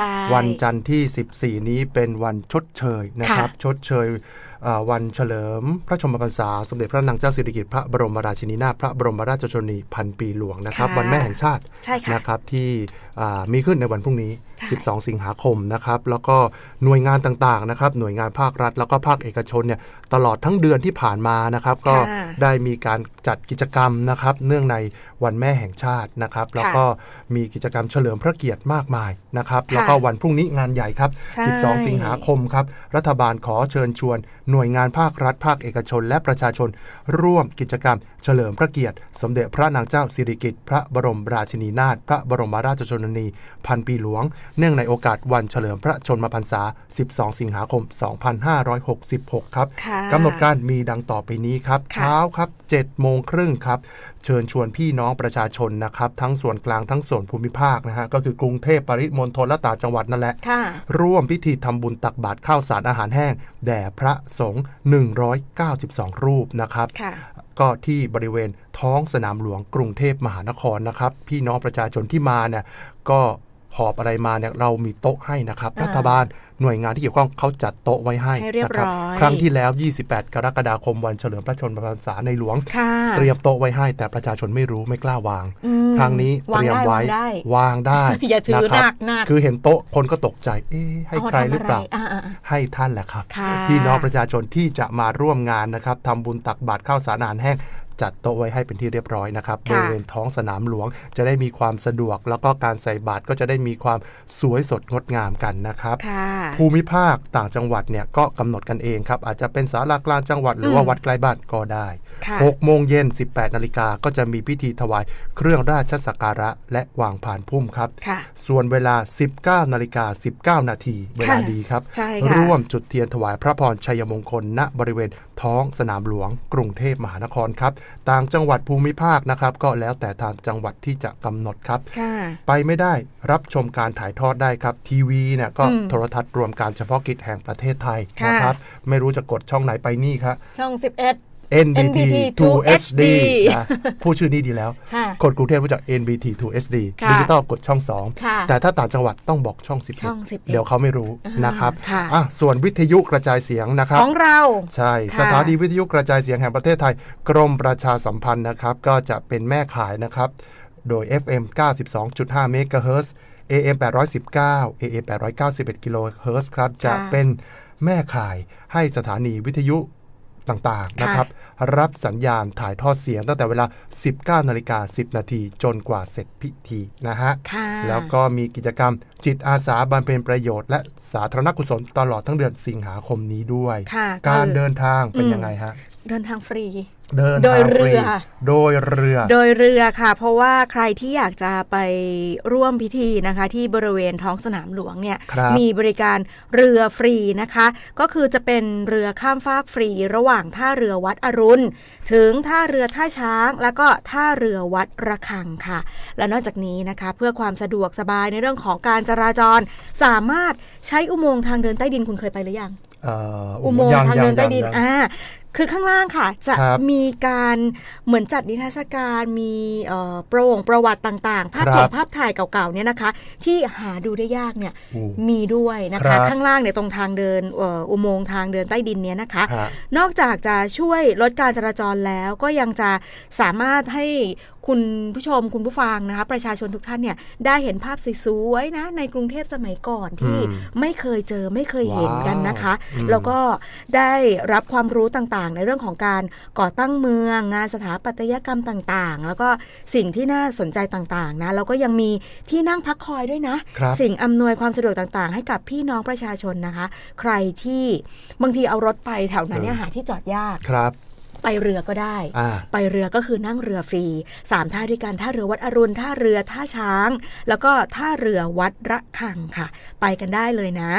ใช่วันจันทร์ที่ 14 นี้เป็นวันชดเชยนะครับ ชดเชยอ่า วันเฉลิม พระชนมพรรษา สมเด็จพระนางเจ้าสิริกิติ์พระบรมราชินีนาถพระบรมราชชนนีพันปีหลวงนะครับค่ะวันแม่แห่งชาติใช่ค่ะนะครับที่อ่ามีขึ้นในวันพรุ่งนี้ใช่12 สิงหาคมนะครับ แล้วก็หน่วยงานต่างๆนะครับ หน่วยงานภาครัฐ แล้วก็ภาคเอกชนเนี่ยตลอดทั้งเดือนที่ผ่านมานะครับ ก็ค่ะได้มีการจัดกิจกรรมนะครับ เนื่องในวันแม่แห่งชาตินะครับ แล้วก็มีกิจกรรมเฉลิมพระเกียรติมากมายนะครับ แล้วก็วันพรุ่งนี้งานใหญ่ครับใช่12 สิงหาคมครับ รัฐบาลขอเชิญชวนหน่วยงานภาครัฐ ภาคเอกชน และประชาชน ร่วมกิจกรรม เฉลิมพระเกียรติ สมเด็จพระนางเจ้าสิริกิติ์พระบรมราชินีนาถพระบรมราชชนนี พันปีหลวง เนื่องในโอกาสวันเฉลิมพระชนมพรรษา 12 สิงหาคม 2566 ครับค่ะกำหนดการมีดังต่อไปนี้ครับค่ะเช้าครับ7โมงครึ่งครับเชิญชวนพี่น้องประชาชนนะครับทั้งส่วนกลางทั้งส่วนภูมิภาคนะฮะก็คือกรุงเทพปริมณฑลและต่างจังหวัดนั่นแหละค่ะร่วมพิธีทำบุญตักบาตรข้าวสารอาหารแห้ง แด่พระสงฆ์192 รูปนะครับค่ะก็ที่บริเวณท้องสนามหลวงกรุงเทพมหานครนะครับ พี่น้องประชาชนที่มาเนี่ยก็ หอบอะไรมาเนี่ยเรามีโต๊ะให้นะครับอ่ารัฐบาลหน่วยงานที่เกี่ยวข้องเขาจัดโต๊ะไว้ให้ให้เรียบนะครัร้อยครั้งที่แล้ว 28 กรกฎาคมวันเฉลิมพระชนมพรรษาในหลวงค่ะเตรียมโต๊ะไว้ให้ แต่ประชาชนไม่รู้ไม่กล้าวางอืมครั้งนี้วางเตรียมได้ไว้วางได้วางได้อย่าถือนะคหรับนักหนักคือเห็นโต๊ะคนก็ตกใจ เอ๊ะให้เามาใครทำหรือเปล่าอ่อ่า ให้ท่านแหละครับค่ะพี่น้องประชาชนที่จะมาร่วมงานนะครับทำบุญตักบาตรข้าวสารอาหารแห้ง จัดโต๊ะไว้ให้เป็นที่เรียบร้อยนะครับบค่ะริเวณท้องสนามหลวงจะได้มีความสะดวก แล้วก็การใส่บาตรก็จะได้มีความสวยสดงดงามกันนะครับค่ะภูมิภาคต่างจังหวัดเนี่ยก็กำหนดกันเองครับ อาจจะเป็นศาลากลางจังหวัดหรือว่าอืมวัดใกล้บ้านก็ได้ค่ะ6โมงเย็น 18 นาฬิกาก็จะมีพิธีถวายเครื่องราชสักการะ และวางผ่านพุ่มครับค่ะส่วนเวลา 19 นาฬิกา 19 นาที เวลาดีครับใช่ค่ะร่วมจุดเทียนถวายพระพรชัยมงคลณบริเวณ ท้องสนามหลวง กรุงเทพมหานครครับ ต่างจังหวัดภูมิภาคนะครับ ก็แล้วแต่ทางจังหวัดที่จะกำหนดครับค่ะไปไม่ได้รับชมการถ่ายทอดได้ครับ ทีวีเนี่ยก็อืมโทรทัศน์รวมการเฉพาะกิจแห่งประเทศไทยค่ะนะครับ ไม่รู้จะกดช่องไหนไปนี่ครับช่อง 11 NBT NBT 2 HD 2HD นะผู้ชื่อนี้ดีแล้วค่ะคนกรุงเทพรู้จัก NBT 2 HD ค่ะดิจิตอลกดช่องค่ะ2แต่ถ้าต่างจังหวัดต้องบอกช่อง11ช่อง11เดี๋ยวเขาไม่รู้อ่านนะครับค่ะอะส่วนวิทยุกระจายเสียงนะครับ ของเรา ใช่ค่ะสถานีวิทยุกระจายเสียงแห่งประเทศไทย กรมประชาสัมพันธ์นะครับ ก็จะเป็นแม่ขายนะครับ โดย FM 92.5เมกะเฮิรตซ์ AM 819 AM 891กิโลเฮิรตซ์ครับ จะเป็นแม่ขายให้สถานีวิทยุ ต่างๆนะครับ รับสัญญาณถ่ายทอดเสียงตั้งแต่เวลา 19นาฬิกา10 นาทีจนกว่าเสร็จพิธีนะฮะค่ะแล้วก็มีกิจกรรมจิตอาสาบำเพ็ญประโยชน์ และสาธารณกุศลตลอดทั้งเดือนสิงหาคมนี้ด้วยค่ะการก็เดินทางเป็นอืมยังไงฮะ เดินทางฟรี เดินโดยทางฟรีเรือ โดยเรือ โดยเรือค่ะ เพราะว่าใครที่อยากจะไปร่วมพิธีนะคะ ที่บริเวณท้องสนามหลวงเนี่ยครับมีบริการเรือฟรีนะคะ ก็คือจะเป็นเรือข้ามฟากฟรี ระหว่างท่าเรือวัดอรุณ ถึงท่าเรือท่าช้าง แล้วก็ท่าเรือวัดระฆังค่ะ และนอกจากนี้นะคะ เพื่อความสะดวกสบายในเรื่องของการจราจร สามารถใช้อุโมงค์ทางเดินใต้ดินคุณเคยไปหรือยังเอ่ออุโมงค์ยังทางยัเดินใต้ดินยังอ่าคือข้างล่างค่ะ จะครับมีการเหมือนจัดนิทรรศการมีเอ่อประวงประวัติต่างๆ ภาพครับเก็บภาพถ่ายเก่าๆเนี่ยนะคะ ที่หาดูได้ยากเนี่ยโอ้มีด้วยนะครัคะบข้างล่างเนี่ยตรงทางเดินเอ่ออุโมงค์ทางเดินใต้ดินเนี่ยนะคะฮะนอกจากจะช่วยลดการจราจรแล้วก็ยังจะสามารถให้ คุณผู้ชมคุณผู้ฟังนะคะประชาชนทุกท่านเนี่ยได้เห็นภาพสวยๆนะในกรุงเทพสมัยก่อนที่อืมไม่เคยเจอไม่เคยเห็นกันนะคะว้าวอืมแล้วก็ได้รับความรู้ต่างๆ ในเรื่องของการก่อตั้งเมืองงานสถาปัตยกรรมต่างๆ แล้วก็สิ่งที่น่าสนใจต่างๆนะแล้วก็ยังมีที่นั่งพักคอยด้วยนะครับสิ่งอำนวยความสะดวกต่างๆ ให้กับพี่น้องประชาชนนะคะ ใครที่บางทีเอารถไปแถวนั้นเนี่ยหาที่จอดยากครับ ไปเรือก็ได้อ่าไปเรือก็คือนั่งเรือฟรีสามท่าด้วยกันท่าเรือวัดอรุณท่าเรือท่าช้าง แล้วก็ท่าเรือวัดระฆังค่ะ ไปกันได้เลยนะ